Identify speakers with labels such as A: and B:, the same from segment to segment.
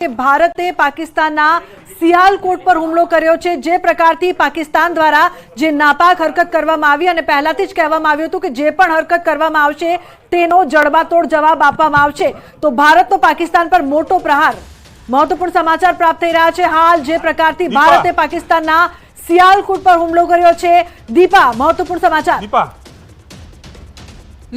A: કે ભારતે પાકિસ્તાનના સિયાલકોટ પર હુમલો કર્યો છે. જે પ્રકારથી પાકિસ્તાન દ્વારા જે નાપાક હરકત કરવામાં આવી અને પહેલાથી જ કહેવામાં આવ્યું હતું કે જે પણ હરકત કરવામાં આવશે તેનો જડબાતોડ જવાબ આપવામાં આવશે. તો ભારતનો પાકિસ્તાન પર મોટો પ્રહાર મહત્વપૂર્ણ સમાચાર પ્રાપ્ત થઈ રહ્યા છે. હાલ જે પ્રકારથી. ભારતે પાકિસ્તાનના સિયાલકોટ પર હુમલો કર્યો છે. દીપા મહત્વપૂર્ણ સમાચાર.
B: દીપા.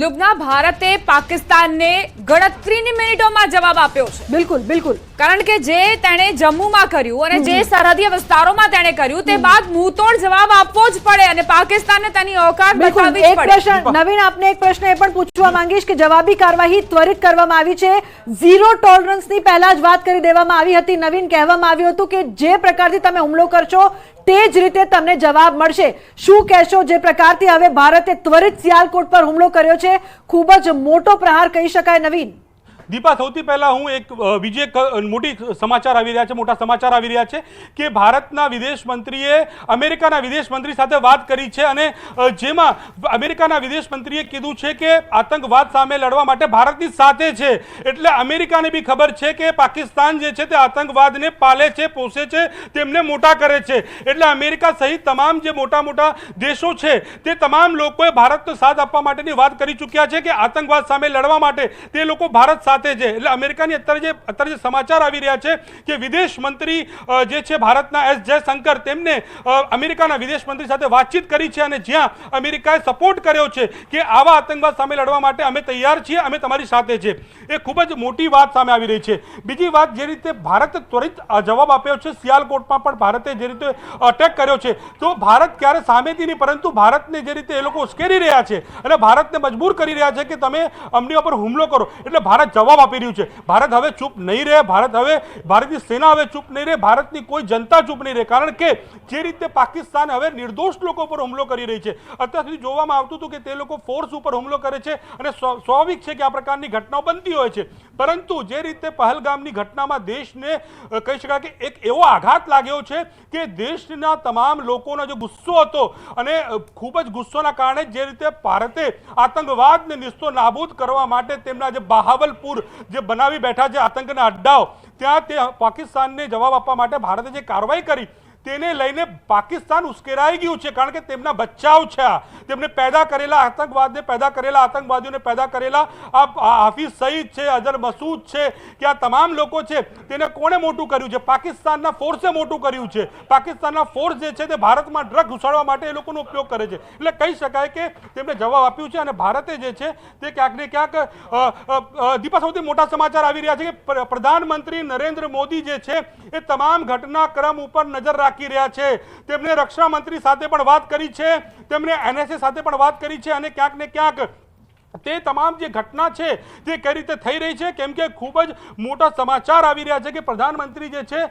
C: લુબના ભારતે પાકિસ્તાનને ગણતરીની મિનિટોમાં જવાબ આપ્યો છે.
A: બિલકુલ બિલકુલ.
C: કારણ કે જે તેણે જમ્મુમાં કર્યું અને જે સરહદીય વિસ્તારોમાં તેણે કર્યું તે બાદ મુંહતોડ જવાબ આપવો જ પડે અને પાકિસ્તાનને તેની ઓકાત બતાવવી જ પડે.
A: નવીન આપને એક પ્રશ્ન એ પણ પૂછવા માંગીશ કે જવાબી કાર્યવાહી ત્વરિત કરવામાં આવી છે. ઝીરો ટોલરન્સની પહેલા જ વાત કરી દેવામાં આવી હતી. નવીન કહેવામાં આવ્યું હતું કે જે પ્રકારથી તમે હુમલો કરશો તે જ રીતે તમને જવાબ મળશે. શું કહેશો જે પ્રકારથી? હવે ભારતે ત્વરિત સિયાલકોટ પર હુમલો કર્યો છે. ખૂબ જ મોટો પ્રહાર કહી શકાય નવીન.
B: દીપા, સૌથી પહેલાં હું એક બીજી એક મોટી સમાચાર આવી રહ્યા છે, મોટા સમાચાર આવી રહ્યા છે કે ભારતના વિદેશ મંત્રીએ અમેરિકાના વિદેશ મંત્રી સાથે વાત કરી છે અને જેમાં અમેરિકાના વિદેશ મંત્રીએ કીધું છે કે આતંકવાદ સામે લડવા માટે ભારતની સાથે છે. એટલે અમેરિકાને બી ખબર છે કે પાકિસ્તાન જે છે તે આતંકવાદને પાલે છે, પોષે છે, તેમને મોટા કરે છે. એટલે અમેરિકા સહિત તમામ જે મોટા મોટા દેશો છે તે તમામ લોકોએ ભારતનો સાથ આપવા માટેની વાત કરી ચૂક્યા છે કે આતંકવાદ સામે લડવા માટે તે લોકો ભારત સાથે છે. એટલે અમેરિકાની અત્યારે જે અત્યારે જે સમાચાર આવી રહ્યા છે કે વિદેશ મંત્રી જે છે ભારતના એસ જયશંકર, તેમને અમેરિકાના વિદેશ મંત્રી સાથે વાતચીત કરી છે અને જ્યાં અમેરિકાએ સપોર્ટ કર્યો છે કે આવા આતંકવાદ સામે લડવા માટે અમે તૈયાર છીએ, અમે તમારી સાથે છે. એ ખૂબ જ મોટી વાત સામે આવી રહી છે. બીજી વાત, જે રીતે ભારતે ત્વરિત જવાબ આપ્યો છે, સિયાલકોટમાં પણ ભારતે જે રીતે અટેક કર્યો છે, તો ભારત ક્યારે સામેથી નહીં, પરંતુ ભારતને જે રીતે એ લોકો ઉશ્કેરી રહ્યા છે અને ભારતને મજબૂર કરી રહ્યા છે કે તમે અમની ઉપર હુમલો કરો. એટલે ભારત જવાબ આપી રહ્યું છે. ભારત હવે ચૂપ નહીં રહે, ભારત હવે, ભારતની સેના હવે ચૂપ નહીં રહે, ભારતની કોઈ જનતા ચૂપ નહીં રહે. કારણ કે જે રીતે પાકિસ્તાન હવે નિર્દોષ લોકો પર હુમલો કરી રહી છે. અત્યાર સુધી જોવામાં આવતું હતું કે તે લોકો ફોર્સ ઉપર હુમલો કરે છે અને સ્વ- સ્વાભાવિક છે કે આ પ્રકારની ઘટનાઓ બનતી હોય છે. પરંતુ જે રીતે પહલગામની ઘટનામાં દેશને કહી શકાય કે એક એવો આઘાત લાગ્યો છે કે દેશના તમામ લોકોનો જે ગુસ્સો હતો અને ખૂબ જ ગુસ્સોના કારણે જે રીતે ભારતે આતંકવાદને નિસ્તો નાબૂદ કરવા માટે તેમના જે બહાવલપુર જે બનાવી બેઠા છે આતંકના અડ્ડાઓ, ત્યાં તે પાકિસ્તાનને જવાબ આપવા માટે ભારતે જે કાર્યવાહી કરી તેને લઈને પાકિસ્તાન ઉશ્કેરાઈ ગયું છે, કારણ કે તેમના બચ્ચાઓ છે તેમને પેદા કરેલા આતંકવાદને પેદા કરેલા આતંકવાદીઓને પેદા કરેલા આ હાફિઝ સઈદ છે, અઝર મસૂદ છે, કે આ તમામ લોકો છે, તેને કોણે મોટું કર્યું છે? પાકિસ્તાનના ફોર્સે મોટું કર્યું છે. પાકિસ્તાનના ફોર્સ જે છે તે ભારતમાં ડ્રગ ઘુસાડવા માટે એ લોકોનો ઉપયોગ કરે છે. એટલે કહી શકાય કે તેમણે જવાબ આપ્યું છે અને ભારતે જે છે તે ક્યાંક ને ક્યાંક દીપા સૌથી મોટા સમાચાર આવી રહ્યા છે કે પ્રધાનમંત્રી નરેન્દ્ર મોદી જે છે એ તમામ ઘટનાક્રમ ઉપર નજર રાખી રહ્યા છે. તેમણે રક્ષા મંત્રી સાથે પણ વાત કરી છે. તેમણે એનએસએ સાથે પણ વાત કરી છે અને ક્યાંક ને ક્યાંક તે તમામ જે ઘટના છે તે કઈ રીતે થઈ રહી છે? કેમ કે ખૂબ જ મોટા સમાચાર આવી રહ્યા છે કે પ્રધાનમંત્રી જે છે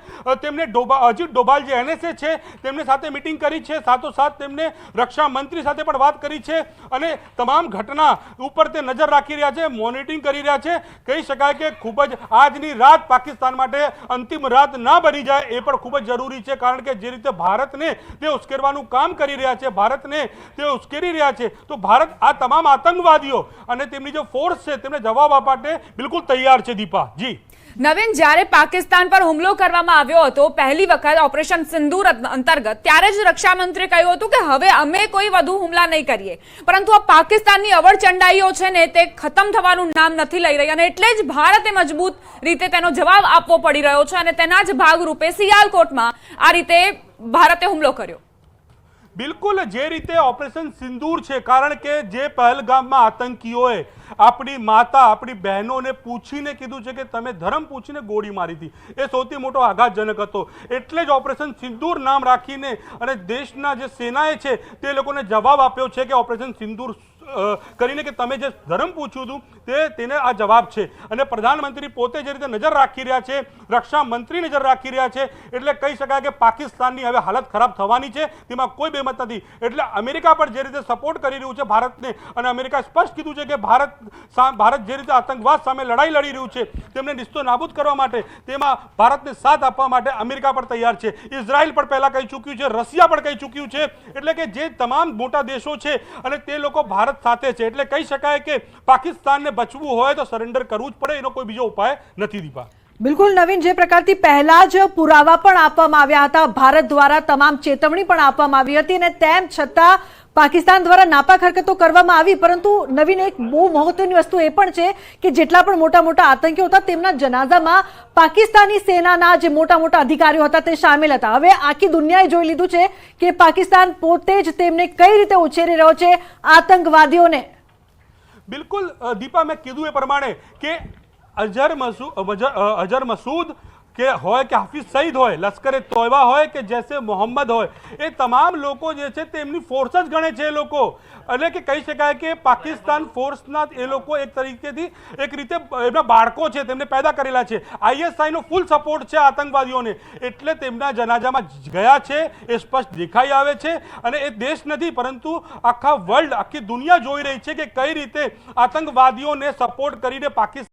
B: તેમણે ડોભા અજીત ડોભાલ જે એનએસએ છે, તેમની સાથે મિટિંગ કરી છે. સાથોસાથ તેમને રક્ષા મંત્રી સાથે પણ વાત કરી છે અને તમામ ઘટના ઉપર તે નજર રાખી રહ્યા છે, મોનિટરિંગ કરી રહ્યા છે. કહી શકાય કે ખૂબ જ આજની રાત પાકિસ્તાન માટે અંતિમ રાત ના બની જાય એ પણ ખૂબ જ જરૂરી છે, કારણ કે જે રીતે ભારતને તે ઉશ્કેરવાનું કામ કરી રહ્યા છે, ભારતને તે ઉશ્કેરી રહ્યા છે, તો ભારત આ તમામ આતંકવાદીઓ અને તેમની જે ફોર્સ છે, તેમને જવાબ આપવા માટે બિલકુલ તૈયાર છે દીપા. જી.
C: નવીન, જ્યારે પાકિસ્તાન પર હુમલો કરવામાં આવ્યો હતો, પહેલી વખત ઓપરેશન સિંદૂર અંતર્ગત, ત્યારે જ રક્ષામંત્રી કહ્યું હતું કે હવે અમે કોઈ વધુ હુમલા નહીં કરીએ. પરંતુ આ પાકિસ્તાનની અવરચંડાઈઓ છે ને, તે ખતમ થવાનું નામ નથી લઈ રહી અને એટલે જ ભારતે મજબૂત રીતે તેનો જવાબ આપવો પડી રહ્યો છે અને તેના જ ભાગરૂપે સિયાલકોટમાં આ રીતે ભારતે હુમલો કર્યો.
B: બિલકુલ જે રીતે ઓપરેશન સિંદૂર છે, કારણ કે જે પહેલગામમાં આતંકીઓએ આપણી માતા, આપણી બહેનોને પૂછીને કીધું છે કે તમે ધર્મ પૂછીને ગોળી મારી હતી. એ સૌથી મોટો આઘાતજનક હતો. એટલે જ ઓપરેશન સિંદૂર નામ રાખીને અને દેશના જે સેનાએ છે, તે લોકોને જવાબ આપ્યો છે કે ઓપરેશન સિંદૂર કરીને કે તમે જે ધર્મ પૂછ્યું હતું, તે તેને આ જવાબ છે. અને પ્રધાનમંત્રી પોતે જે રીતે નજર રાખી રહ્યા છે રક્ષા મંત્રી નજર રાખી રહ્યા છે, એટલે કહી શકાય કે પાકિસ્તાનની હવે હાલત ખરાબ થવાની છે, તેમાં કોઈ બેમત નથી. એટલે અમેરિકા પણ જે રીતે સપોર્ટ કરી રહ્યું છે ભારતને, અને અમેરિકાએ સ્પષ્ટ કીધું છે કે ભારત ભારત જે રીતે આતંકવાદ સામે લડાઈ લડી રહ્યું છે, તેમને નિસ્તો નાબૂદ કરવા માટે, તેમાં ભારતને સાથ આપવા માટે અમેરિકા પણ તૈયાર છે. ઇઝરાયલ પણ પહેલાં કહી ચૂક્યું છે, રશિયા પણ કહી ચૂક્યું છે, એટલે કે જે તમામ મોટા દેશો છે, અને તે લોકો ભારત સાથે છે. એટલે કહી શકાય કે પાકિસ્તાનને બચવું હોય તો સરેન્ડર કરવું જ પડે. એનો કોઈ બીજો ઉપાય નથી દીપા.
A: બિલકુલ નવીન, જે પ્રકારથી પહેલા જ પુરાવા પણ આપવામાં આવ્યા હતા. ભારત દ્વારા તમામ ચેતવણી પણ આપવામાં આવી હતી અને તેમ છતાં પાકિસ્તાન દ્વારા નાપાક હરકતો કરવામાં આવી, પરંતુ નવીન એક બહુ મહત્વની વસ્તુ એ પણ છે કે જેટલા પણ મોટા મોટા આતંકીઓ હતા, તેમના જનાઝામાં પાકિસ્તાની સેનાના જે મોટા મોટા અધિકારીઓ હતા તે સામેલ હતા. હવે આખી દુનિયાએ જોઈ લીધું છે કે પાકિસ્તાન પોતે જ તેમને કઈ રીતે ઉછેરી રહ્યો છે આતંકવાદીઓને.
B: બિલકુલ દીપા, મેં કીધું એ પ્રમાણે કે અઝર મસૂદ અઝર મસૂદ કે હોય કે હાફિઝ સઈદ હોય, લશ્કરે તોયબા હોય કે જૈસે મોહમ્મદ હોય, એ તમામ લોકો જે છે તેમની ફોર્સ જ ગણે છે એ લોકો. એટલે કે કહી શકાય કે પાકિસ્તાન ફોર્સના એ લોકો એક તરીકેથી એક રીતે એમના બાળકો છે, તેમને પેદા કરેલા છે. આઈએસઆઈનો ફૂલ સપોર્ટ છે આતંકવાદીઓને. એટલે તેમના જનાજામાં ગયા છે, એ સ્પષ્ટ દેખાઈ આવે છે અને એ દેશ નથી, પરંતુ આખા વર્લ્ડ આખી દુનિયા જોઈ રહી છે કે કઈ રીતે આતંકવાદીઓને સપોર્ટ કરીને પાકિસ્તાન